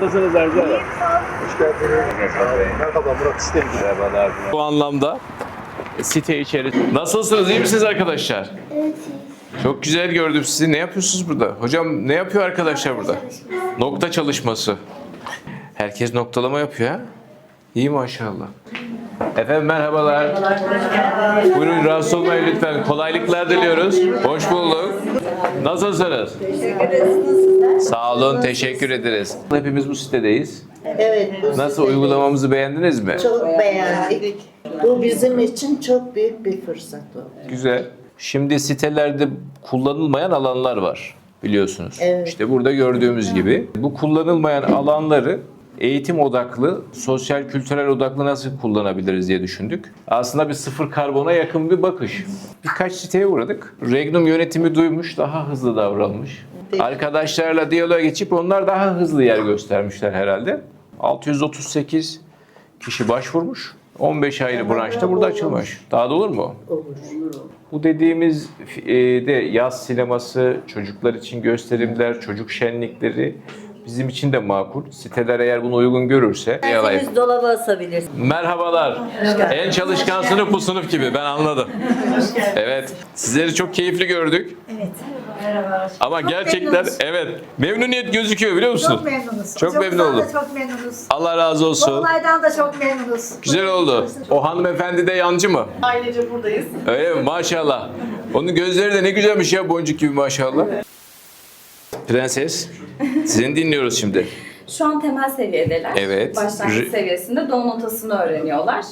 Nasılsınız Ercan Hanım? Hoş geldiniz. Merhaba Murat İstemci. Merhabalar. Bu anlamda site içeri. Nasılsınız? iyi misiniz arkadaşlar? Evet. Çok güzel gördüm sizi. Ne yapıyorsunuz burada? Hocam ne yapıyor arkadaşlar burada? Nokta çalışması. Herkes noktalama yapıyor ha? İyi maşallah. Efendim merhabalar. Buyurun rahatsız olmayın lütfen. Kolaylıklar diliyoruz. Hoş bulduk. Nasılsınız? Sağ olun, teşekkür ederiz. Hepimiz bu sitedeyiz. Evet, bu Nasıl siteyi uygulamamızı beğendiniz mi? Çok beğendik. Bu bizim için çok büyük bir fırsat oldu. Güzel. Şimdi sitelerde kullanılmayan alanlar var biliyorsunuz. Evet. İşte burada gördüğümüz gibi bu kullanılmayan alanları eğitim odaklı, sosyal kültürel odaklı nasıl kullanabiliriz diye düşündük. Aslında bir sıfır karbona yakın bir bakış. Birkaç siteye uğradık. Regnum yönetimi duymuş, daha hızlı davranmış. Peki. Arkadaşlarla diyaloğa geçip onlar daha hızlı yer göstermişler herhalde. 638 kişi başvurmuş. 15 ayrı branşta burada açılmış. Daha da olur mu? Olur. Bu dediğimiz e, de yaz sineması, çocuklar için gösterimler, çocuk şenlikleri bizim için de makul. Siteler eğer bunu uygun görürse. Henüz dolaba asabilirsiniz. Merhabalar. En çalışkan sınıf bu sınıf gibi ben anladım. Evet. Sizleri çok keyifli gördük. Evet. Merhaba. Ama gerçekten memnunuz. evet memnuniyet gözüküyor biliyor musunuz? Çok memnunuz. Çok memnun oldum. çok memnunuz. Allah razı Bu olsun. olaydan da çok memnunuz. Güzel oldu. O hanımefendi de yancı mı? Ailece buradayız. Öyle mi? Maşallah. Onun gözleri de ne güzelmiş ya boncuk gibi maşallah. Prenses, sizin dinliyoruz şimdi. Şu an temel seviyedeler. Evet. Başlangıç seviyesinde doğu notasını öğreniyorlar.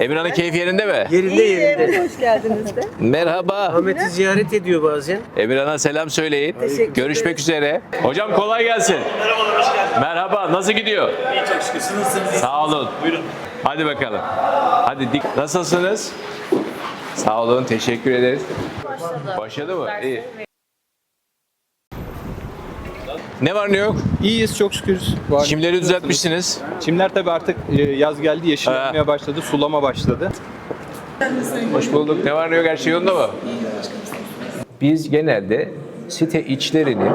Emirhan'ın keyfi yerinde mi? Yerinde yerinde. Hoş geldiniz de. Merhaba. Ahmet'i ziyaret ediyor bazen. Emirhan'a selam söyleyin. Görüşmek üzere. Hocam kolay gelsin. Merhabalar, hoş geldin. Merhaba, nasıl gidiyor? İyi çok şükür. Siz nasılsınız? Sağ olun. Buyurun. Hadi bakalım. Hadi dik. Nasılsınız? Sağ olun, teşekkür ederiz. Başladı. Başladı mı? İyi. Ne var ne yok? İyiyiz çok şükür. Var. Çimleri düzeltmişsiniz. Çimler tabii artık e, yaz geldi yeşillenmeye başladı, sulama başladı. Hoş bulduk. Ne var ne yok her şey yolunda mı? Biz genelde site içlerini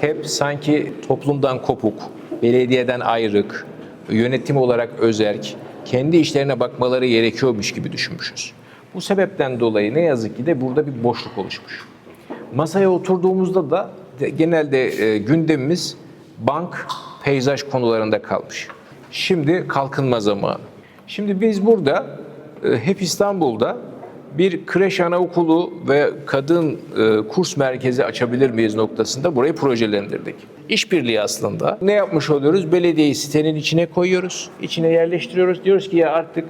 hep sanki toplumdan kopuk, belediyeden ayrık, yönetim olarak özerk, kendi işlerine bakmaları gerekiyormuş gibi düşünmüşüz. Bu sebepten dolayı ne yazık ki de burada bir boşluk oluşmuş. Masaya oturduğumuzda da genelde e, gündemimiz bank, peyzaj konularında kalmış. Şimdi kalkınma zamanı. Şimdi biz burada e, hep İstanbul'da bir kreş anaokulu ve kadın e, kurs merkezi açabilir miyiz noktasında burayı projelendirdik. İşbirliği aslında. Ne yapmış oluyoruz? Belediyeyi sitenin içine koyuyoruz, içine yerleştiriyoruz. Diyoruz ki ya artık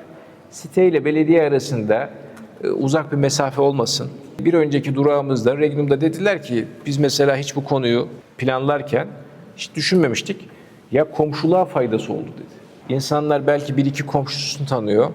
site ile belediye arasında uzak bir mesafe olmasın. Bir önceki durağımızda Regnum'da dediler ki biz mesela hiç bu konuyu planlarken hiç düşünmemiştik. Ya komşuluğa faydası oldu dedi. İnsanlar belki bir iki komşusunu tanıyor.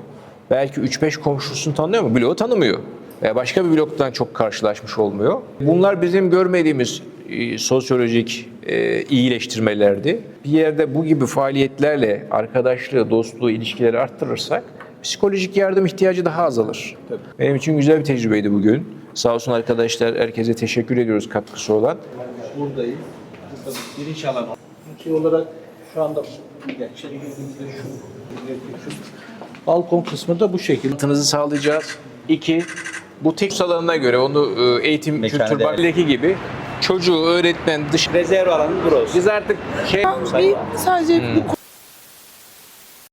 Belki 3-5 komşusunu tanıyor mu? Bloğu tanımıyor. Veya başka bir bloktan çok karşılaşmış olmuyor. Bunlar bizim görmediğimiz e, sosyolojik e, iyileştirmelerdi. Bir yerde bu gibi faaliyetlerle arkadaşlığı, dostluğu, ilişkileri arttırırsak psikolojik yardım ihtiyacı daha azalır. Benim için güzel bir tecrübeydi bugün. Sağ olsun arkadaşlar, herkese teşekkür ediyoruz katkısı olan. Buradayız. Giriş alanı. İki olarak şu anda içeri girdiğimizde şu, şu balkon kısmı da bu şekilde. Hayatınızı sağlayacağız. İki, bu tek alanına göre onu e, eğitim Mekana kültür bakımındaki gibi çocuğu, öğretmen, dış... Rezerv alanı burası. Biz artık şey... Bir, sadece bu